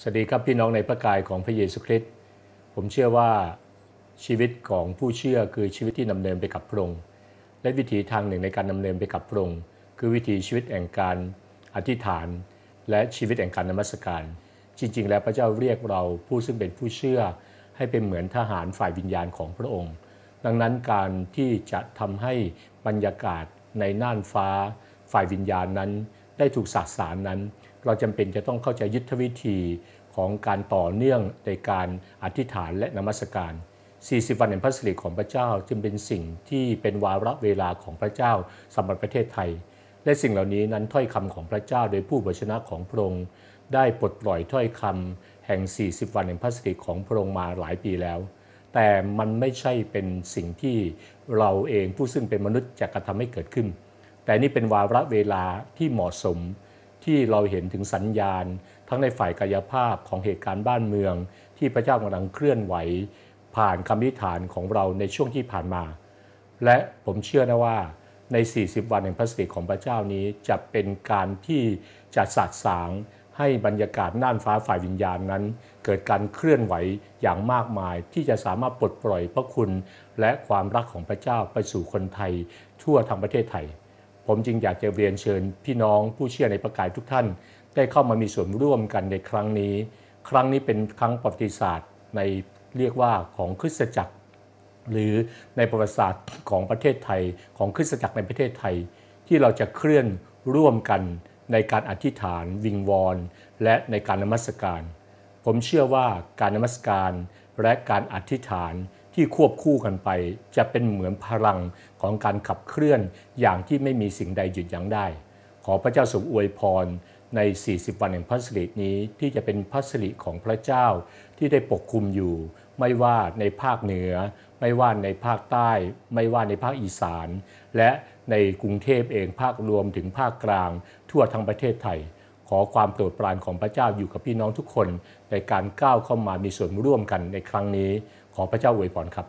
สวัสดีครับพี่น้องในพระกายของพระเยซูคริสต์ผมเชื่อว่าชีวิตของผู้เชื่อคือชีวิตที่ดำเนินไปกับพระองค์และวิถีทางหนึ่งในการดำเนินไปกับพระองค์คือวิถีชีวิตแห่งการอธิษฐาน และชีวิตแห่งการนมัสการ จริง ๆ แล้วพระเจ้าเรียกเราผู้ซึ่งเป็นผู้เชื่อ ให้เป็นเหมือนทหารฝ่ายวิญญาณของพระองค์ ดังนั้นการที่จะทำให้บรรยากาศในน่านฟ้าฝ่ายวิญญาณนั้น ได้ถูกสาสารนั้น เราจำเป็นจะต้องเข้าใจยุทธวิธีของการต่อเนื่องในการอธิษฐานและนมัสการ 40 วันแห่งพระสิริของพระเจ้าจึงเป็นสิ่งที่เป็นวาระเวลาของพระเจ้าสำหรับประเทศไทย และสิ่งเหล่านี้นั้นถ้อยคำของพระเจ้าโดยผู้บัชนะของพระองค์ได้ปลดปล่อยถ้อยคำแห่ง 40 วันแห่งพระสิริของพระองค์มาหลายปีแล้ว แต่มันไม่ใช่เป็นสิ่งที่เราเองผู้ซึ่งเป็นมนุษย์จะกระทำให้เกิดขึ้น แต่นี่เป็นวาระเวลาที่เหมาะสมที่เราเห็นถึงสัญญาณ ทั้งในฝ่ายกายภาพของเหตุการณ์บ้านเมือง ที่พระเจ้ากำลังเคลื่อนไหว ผ่านคำนิฐานของเราในช่วงที่ผ่านมา และผมเชื่อนะว่าใน 40 วันแห่งพระสิริของพระเจ้านี้จะเป็นการที่จะสาดสางให้บรรยากาศน่านฟ้าฝ่ายวิญญาณนั้น เกิดการเคลื่อนไหวอย่างมากมาย ที่จะสามารถปลดปล่อยพระคุณ และความรักของพระเจ้าไปสู่คนไทย ทั่วทั้งประเทศไทย ผมจึงอยากจะเรียนเชิญพี่น้องผู้เชื่อในประกายทุกท่าน ได้เข้ามามีส่วนร่วมกันในครั้งนี้ ครั้งนี้เป็นครั้งประวัติศาสตร์ในเรียกว่าของคริสตจักร หรือในประวัติศาสตร์ของประเทศไทยของคริสตจักรในประเทศไทย ที่เราจะเคลื่อนร่วมกันในการอธิษฐาน วิงวอนและในการนมัสการ ผมเชื่อว่าการนมัสการและการอธิษฐาน ที่ควบคู่กันไป จะเป็นเหมือนพลังของการขับเคลื่อนอย่างที่ไม่มีสิ่งใดหยุดยั้งได้ ขอพระเจ้าทรงอวยพรใน 40 วันแห่งพระสิรินี้ที่จะเป็นพระสิริของพระเจ้าที่ได้ปกคลุมอยู่ ไม่ว่าในภาคเหนือ ไม่ว่าในภาคใต้ ไม่ว่าในภาคอีสาน และในกรุงเทพเองภาครวมถึงภาคกลาง ทั่วทั้งประเทศไทย ขอความโปรดปรานของพระเจ้าอยู่กับพี่น้องทุกคน ในการก้าวเข้ามามีส่วนร่วมกันในครั้งนี้ ขอพระเจ้าอวยพรครับ